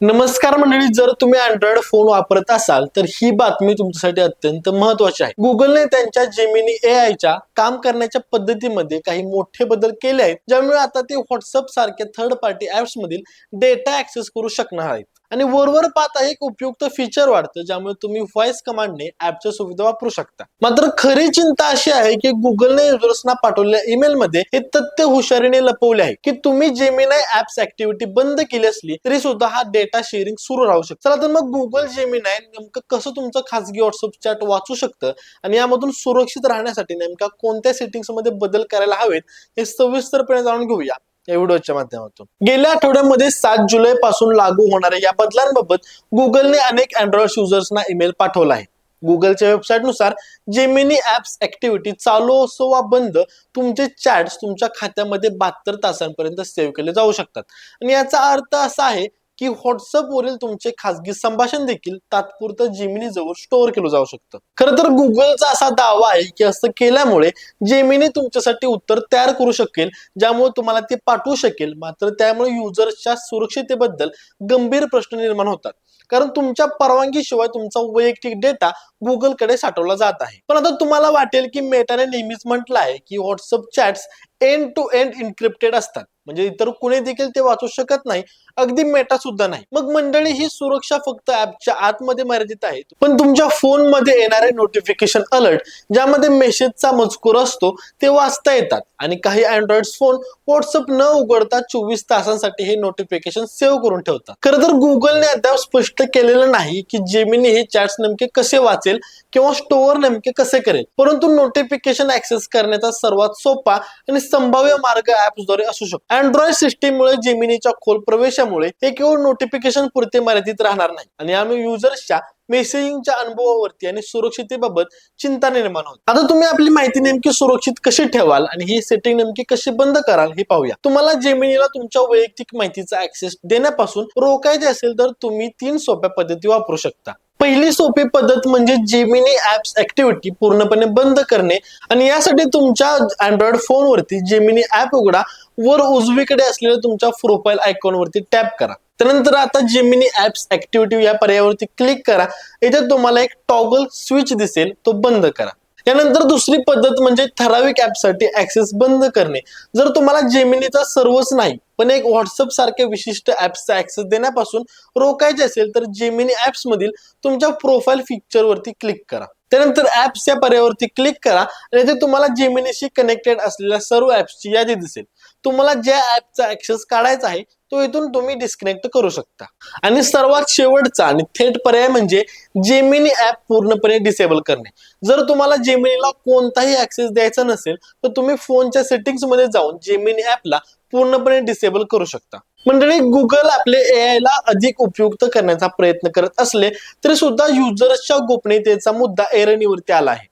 नमस्कार मंडळी जर तुम्ही अँड्रॉइड फोन वापरत असाल तर ही बातमी तुमच्यासाठी अत्यंत महत्वाची आहे. गुगलने त्यांच्या जेमिनी ए आयच्या काम करण्याच्या पद्धतीमध्ये काही मोठे बदल केले आहेत ज्यामुळे आता ते व्हॉट्सअप सारख्या थर्ड पार्टी ऍप्स मधील डेटा ऍक्सेस करू शकणार आहेत. आणि वरवर पाहता एक उपयुक्त फीचर वाढतं ज्यामुळे तुम्ही व्हॉइस कमांडने ऍपच्या सुविधा वापरू शकता. मात्र खरी चिंता अशी आहे की गुगलने युजर्सना पाठवलेल्या ईमेल मध्ये हे तथ्य हुशारीने लपवले आहे की तुम्ही जेमिनाय ऍप्स ऍक्टिव्हिटी बंद केली असली तरी सुद्धा हा डेटा शेअरिंग सुरू राहू शकतं. चला तर मग गुगल जेमिनाय नेमकं कसं तुमचं खासगी व्हॉट्सअप चॅट वाचू शकतं आणि यामधून सुरक्षित राहण्यासाठी नेमका कोणत्या सेटिंग्समध्ये बदल करायला हवेत हे सविस्तरपणे जाणून घेऊया. या व्हिडिओच्या माध्यमातून. गेल्या आठवड्यामध्ये सात जुलै पासून लागू होणाऱ्या या बदलांबाबत गुगलने अनेक अँड्रॉइड युजर्सना ईमेल पाठवला आहे. गुगलच्या वेबसाईटनुसार जेमिनी ऍप्स ऍक्टिव्हिटी चालू असो वा बंद तुमचे चॅट्स तुमच्या खात्यामध्ये बहात्तर तासांपर्यंत सेव्ह केले जाऊ शकतात. आणि याचा अर्थ असा आहे की व्हॉट्सअप वरील तुमचे खासगी संभाषण देखील तात्पुरतं जेमिनी जवळ स्टोअर केलं जाऊ शकतं. खरं तर गुगलचा असा दावा आहे की असं केल्यामुळे जेमिनी तुमच्यासाठी उत्तर तयार करू शकेल ज्यामुळे तुम्हाला ते पाठवू शकेल. मात्र त्यामुळे युजर्सच्या सुरक्षितेबद्दल गंभीर प्रश्न निर्माण होतात. कारण तुमच्या परवानगीशिवाय तुमचा वैयक्तिक डेटा गुगलकडे साठवला जात आहे. पण आता तुम्हाला वाटेल की मेटाने नेहमीच म्हटलं आहे की WhatsApp chats end to end encrypted असतात. म्हणजे इतर कुणी देखील ते वाचू शकत नाही. अगदी मेटा सुद्धा नाही. मग मंडळी ही सुरक्षा फक्त ऍपच्या आतमध्ये मर्यादित आहे. पण तुमच्या फोनमध्ये येणारे नोटिफिकेशन अलर्ट ज्यामध्ये मेसेजचा मजकूर असतो ते वाचता येतात. आणि काही अँड्रॉइड फोन व्हॉट्सअप न उघडता चोवीस तासांसाठी हे नोटिफिकेशन सेव्ह करून ठेवतात. खरं तर गुगलने अद्याप स्पष्ट केलेलं नाही की जेमिनी हे चॅट्स नेमके कसे वाचेल किंवा स्टोअर नेमके कसे करेल. परंतु नोटिफिकेशन ऍक्सेस करण्याचा सर्वात सोपा आणि संभाव्य मार्ग ऍप्सद्वारे असू शकतो. अँड्रॉइड सिस्टीममुळे जेमिनीच्या खोल प्रवेशामुळे हे केवळ नोटिफिकेशन पुरते मर्यादित राहणार नाही. आणि आम्ही युजर्सच्या मेसेजिंगच्या अनुभवावरती आणि सुरक्षितेबाबत चिंता निर्माण होते. आता तुम्ही आपली माहिती नेमकी सुरक्षित कशी ठेवाल आणि ही सेटिंग नेमकी कशी बंद कराल हे पाहूया. तुम्हाला जेमिनीला तुमच्या वैयक्तिक माहितीचा ऍक्सेस देण्यापासून रोखायचे असेल तर तुम्ही तीन सोप्या पद्धती वापरू शकता. पहिली सोपी पद्धत म्हणजे जेमिनी ऍप्स ऍक्टिव्हिटी पूर्णपणे बंद करणे. आणि यासाठी तुमच्या अँड्रॉइड फोनवरती जेमिनी ऍप उघडा. वर उजवीकडे असलेल्या तुमच्या प्रोफाईल आयकॉनवरती टॅप करा. त्यानंतर आता जेमिनी ऍप्स ऍक्टिव्हिटी या पर्यायावरती क्लिक करा. इथे तुम्हाला एक टॉगल स्विच दिसेल. तो बंद करा. त्यानंतर दुसरी पद्धत म्हणजे ठराविक ॲपसाठी ऍक्सेस बंद करणे. जर तुम्हाला जेमिनीचा सर्वच नाही पण एक व्हॉट्सअप सारख्या विशिष्ट ऍप्सचा ऍक्सेस देण्यापासून रोखायचे असेल तर जेमिनी ॲप्समधील तुमच्या प्रोफाईल फीचरवरती क्लिक करा. त्यानंतर ऍप्स या पर्यावरती क्लिक करा आणि ते तुम्हाला जेमिनीशी कनेक्टेड असलेल्या सर्व ऍप्सची यादी दिसेल. तुम्हाला ज्या ऍपचा ऍक्सेस काढायचा आहे तो इथून तुम्ही डिस्कनेक्ट करू शकता. आणि सर्वात शेवटचा आणि थेट पर्याय म्हणजे जेमिनी ऍप पूर्णपणे डिसेबल करणे. जर तुम्हाला जेमिनीला कोणताही ऍक्सेस द्यायचा नसेल तर तुम्ही फोनच्या सेटिंग्समध्ये जाऊन जेमिनी ऍपला पूर्णपणे डिसेबल करू शकता. मंडळी गुगल आपले एआय ला अधिक उपयुक्त करण्याचा प्रयत्न करत असले तरी सुद्धा युजर्सच्या गोपनीयतेचा मुद्दा एरणीवरती आला आहे.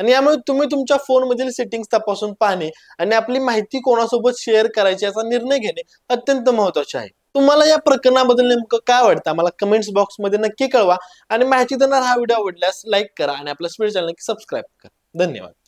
आणि यामुळे तुम्ही तुमच्या फोनमधील सेटिंग्स तपासून पाहणे आणि आपली माहिती कोणासोबत शेअर करायची याचा निर्णय घेणे अत्यंत महत्त्वाचे आहे. तुम्हाला या प्रकरणाबद्दल नेमकं काय वाटतं? आम्हाला कमेंट्स बॉक्समध्ये नक्की कळवा आणि माहिती देणार हा व्हिडिओ आवडल्यास लाईक करा आणि आपल्या स्पीड चॅनल सबस्क्राईब करा. धन्यवाद.